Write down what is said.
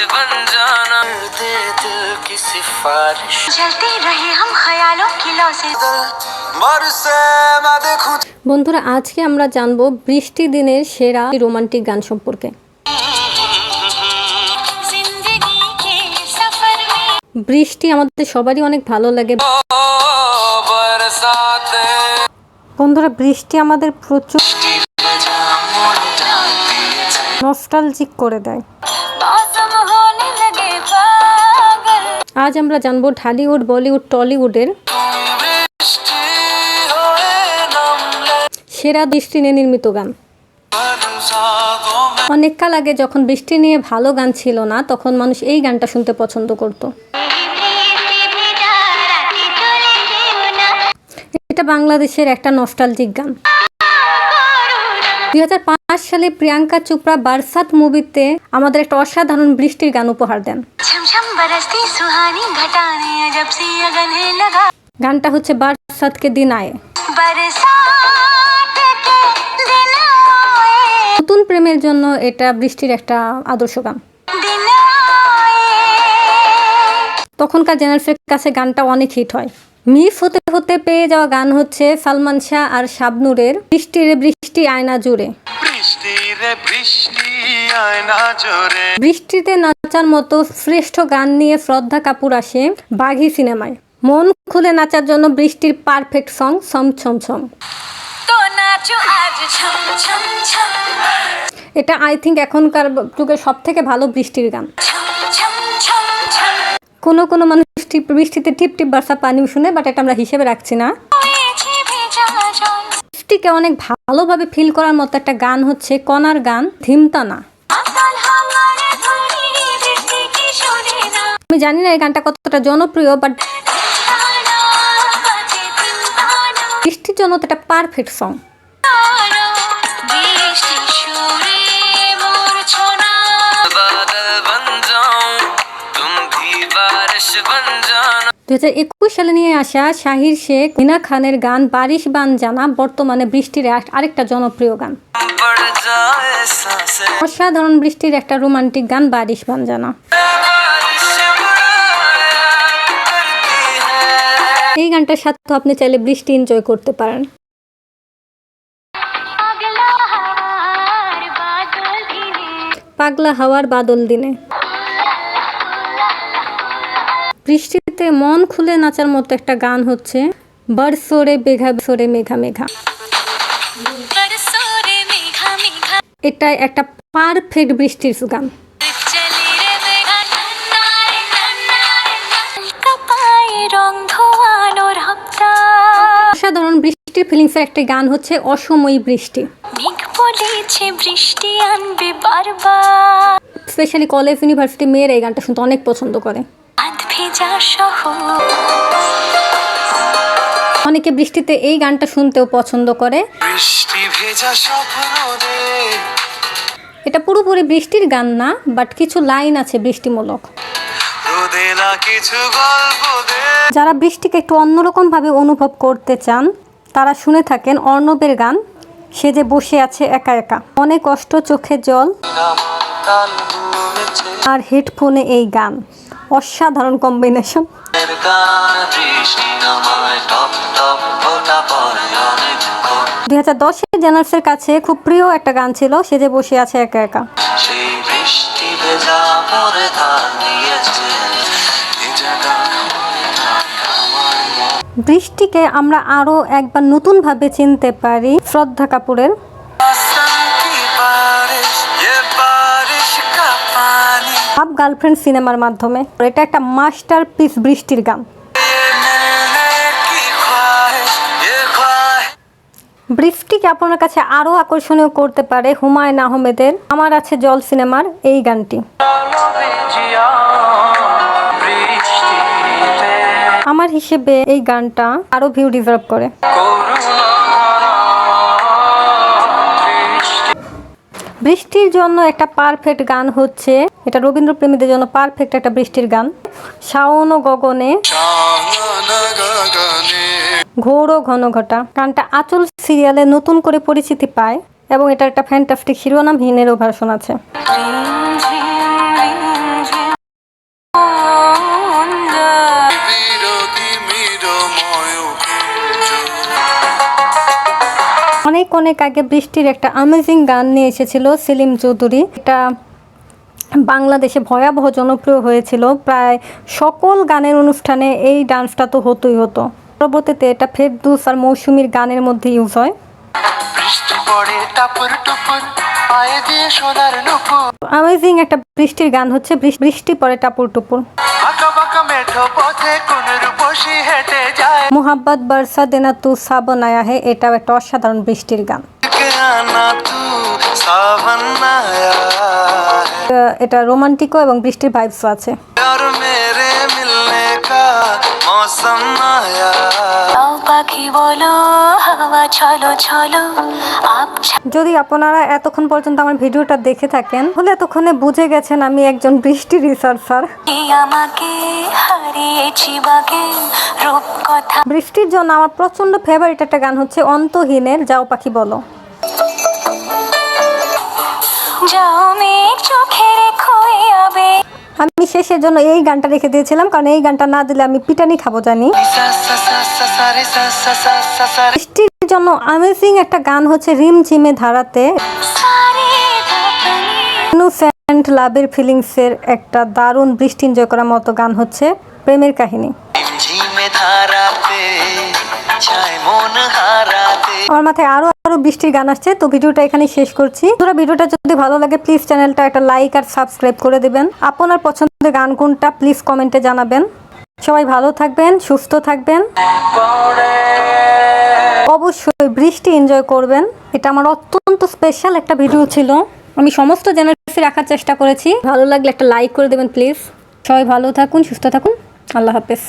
बन जाना दे दिल की सिफारिश चलते रहे हम ख्यालों की लौ से बरसे मैं देखूं বন্ধুরা আজকে আমরা জানবো বৃষ্টি দিনের সেরা রোমান্টিক গান সম্পর্কে जिंदगी के सफर में বৃষ্টি আমাদের সবারই অনেক ভালো লাগে बरसाते বন্ধুরা বৃষ্টি আমাদের প্রচুর নস্টালজিক করে দেয় আজ আমরা জানব ঢালিউড, বলিউড, টলিউডের সেরা দৃষ্টি নিয়ে নির্মিত গান। অনেককাল আগে যখন বৃষ্টি নিয়ে ভালো গান ছিল না, তখন মানুষ এই গানটা শুনতে পছন্দ করত। এটা বাংলাদেশের একটা নস্টালজিক গান। দুই হাজার পাঁচ সালে প্রিয়াঙ্কা চোপড়া বারসাত মুভিতে আমাদের একটা অসাধারণ বৃষ্টির গান উপহার দেন। গানটা হচ্ছে বারসাতকে দিন নতুন প্রেমের জন্য এটা বৃষ্টির একটা আদর্শ গান। তখনকার জেনারেশনের কাছে গানটা অনেক হিট হয়। মিস হতে হতে পেয়ে যাওয়া গান হচ্ছে সালমান শাহ আর শাবনুরের বৃষ্টির বৃষ্টি বৃষ্টি আয়না জুড়ে বৃষ্টিতে নাচার মতো শ্রেষ্ঠ গান নিয়ে শ্রদ্ধা কাপুর আসে বাঘি সিনেমায়। মন খুলে নাচার জন্য বৃষ্টির পারফেক্ট সং সম ছম ছম। এটা আই থিঙ্ক এখনকার যুগে সব থেকে ভালো বৃষ্টির গান। কোনো কোনো মানুষ টিপ বৃষ্টিতে টিপ টিপ বার্ষা পানি শুনে বাট এটা আমরা হিসেবে রাখছি না। জল বৃষ্টিকে অনেক ভালোভাবে ফিল করার মতো একটা গান হচ্ছে কনার গান ধিমতানা আকাল হাওয়ারে ধরি বৃষ্টি কি শোনে না আমি জানি না এই গানটা কতটা জনপ্রিয় বাট তানা বাজে তানা বৃষ্টির জন্য তো একটা পারফেক্ট সং তারা বৃষ্টি সুরে মোর ছোনা बादल बन जाऊं तुम भी बारिश बन जाना দু সালে নিয়ে আসা শাহির শেখ মিনা খানের গান বারিশ বান জানা বর্তমানে বৃষ্টির আরেকটা জনপ্রিয় গান। অসাধারণ বৃষ্টির একটা রোমান্টিক গান বারিশ বান জানা। এই গানটার সাথে আপনি চাইলে বৃষ্টি এনজয় করতে পারেন। পাগলা হাওয়ার বাদল দিনে। বৃষ্টিতে মন খুলে নাচার মতো একটা গান হচ্ছে বরসোরে বেঘা সোরে মেঘা মেঘা। এটা একটা পারফেক্ট বৃষ্টির গান সাধারণ বৃষ্টির ফিলিংসের একটা গান হচ্ছে অসময়ী বৃষ্টি। বৃষ্টি স্পেশালি কলেজ ইউনিভার্সিটি মেয়েরা এই গানটা শুনতে অনেক পছন্দ করে। অনেকে বৃষ্টিতে এই গানটা শুনতেও পছন্দ করে। বৃষ্টি ভেজা স্বপ্ন এটা পুরোপুরি বৃষ্টির গান না বাট কিছু লাইন আছে বৃষ্টিমূলক। যারা বৃষ্টিকে একটু অন্যরকমভাবে অনুভব করতে চান তারা শুনে থাকেন অর্ণবের গান সে যে বসে আছে একা একা। অনেক কষ্ট চোখে জল। আর হেডফোনে এই গান। অসাধারণ কম্বিনেশন দুই হাজার দশের জেনার্সের কাছে খুব প্রিয় একটা গান ছিল, সে যে বসে আছে একা একা। বৃষ্টিকে আমরা আরও একবার নতুনভাবে চিনতে পারি, শ্রদ্ধা কাপুরের গার্লফ্রেন্ড সিনেমার মাধ্যমে। এটা একটা মাস্টার পিস বৃষ্টির গান। বৃষ্টিকে আপনার কাছে আরও আকর্ষণীয় করতে পারে হুমায়ুন আহমেদের আমার আছে জল সিনেমার এই গানটি। আমার হিসেবে এই গানটা আরও ভিউ ডিজার্ভ করে। বৃষ্টির জন্য একটা পারফেক্ট গান হচ্ছে। এটা রবীন্দ্র প্রেমীদের জন্য পারফেক্ট একটা বৃষ্টির গান। শাওন ও গগনে। ঘোর ও ঘন ঘটা। গানটা আচল সিরিয়ালে নতুন করে পরিচিতি পায় এবং এটা একটা ফ্যান্টাস্টিক শিরোনামহীনেরও ভার্সন আছে। অনেক অনেক আগে বৃষ্টির একটা আমেজিং গান নিয়ে এসেছিল সেলিম চৌধুরী। এটা বাংলাদেশে ভয়াবহ জনপ্রিয় হয়েছিল। প্রায় সকল গানের অনুষ্ঠানে এই ডান্সটা তো হতোই হতো। পরবর্তীতে এটা ফেরদুস আর মৌসুমীর গানের মধ্যে ইউজ হয়। অ্যামেজিং একটা বৃষ্টির গান হচ্ছে বৃষ্টি পরে টাপুর। টুপুর মোহাব্বত বর্ষা দেনা তু সাবন আয়া হে এটাও একটা অসাধারণ বৃষ্টির গান। এটা রোমান্টিকও এবং বৃষ্টির ভাইবসও আছে। का मौसम आया आओ পাখি বলো হাওয়া চলো চলো আপ যদি আপনারা এতক্ষণ পর্যন্ত আমার ভিডিওটা দেখে থাকেন তাহলে এতক্ষণে বুঝে গেছেন আমি একজন বৃষ্টি রিসার্চার ছাড়িয়ে আমাকে হারিয়েছি বাগে রূপ কথা বৃষ্টির জন্য আমার প্রচন্ড ফেভারিট একটা গান হচ্ছে অন্তহীনের যাও পাখি বলো যাও আমি শেষের জন্য এই গানটা রেখে দিয়েছিলাম, কারণ এই গানটা না দিলে আমি পিটানি খাব, জানি। বৃষ্টির জন্য আমেজিং একটা গান হচ্ছে রিম চিমে ধারাতে। ইনোসেন্ট লাভের ফিলিংসের একটা দারুণ বৃষ্টি এনজয় করার মতো গান হচ্ছে প্রেমের কাহিনী। ধারাতে মন আমার মাথায় আরও আরও বৃষ্টির গান আসছে, তো ভিডিওটা এখানে শেষ করছি। তোরা ভিডিওটা যদি ভালো লাগে প্লিজ চ্যানেলটা একটা লাইক আর সাবস্ক্রাইব করে দিবেন। আপনার পছন্দের গান কোনটা প্লিজ কমেন্টে জানাবেন। সবাই ভালো থাকবেন, সুস্থ থাকবেন। অবশ্যই বৃষ্টি এনজয় করবেন। এটা আমার অত্যন্ত স্পেশাল একটা ভিডিও ছিল। আমি সমস্ত জেনারেসি রাখার চেষ্টা করেছি। ভালো লাগলে একটা লাইক করে দেবেন প্লিজ সবাই ভালো থাকুন, সুস্থ থাকুন। আল্লাহ হাফেজ।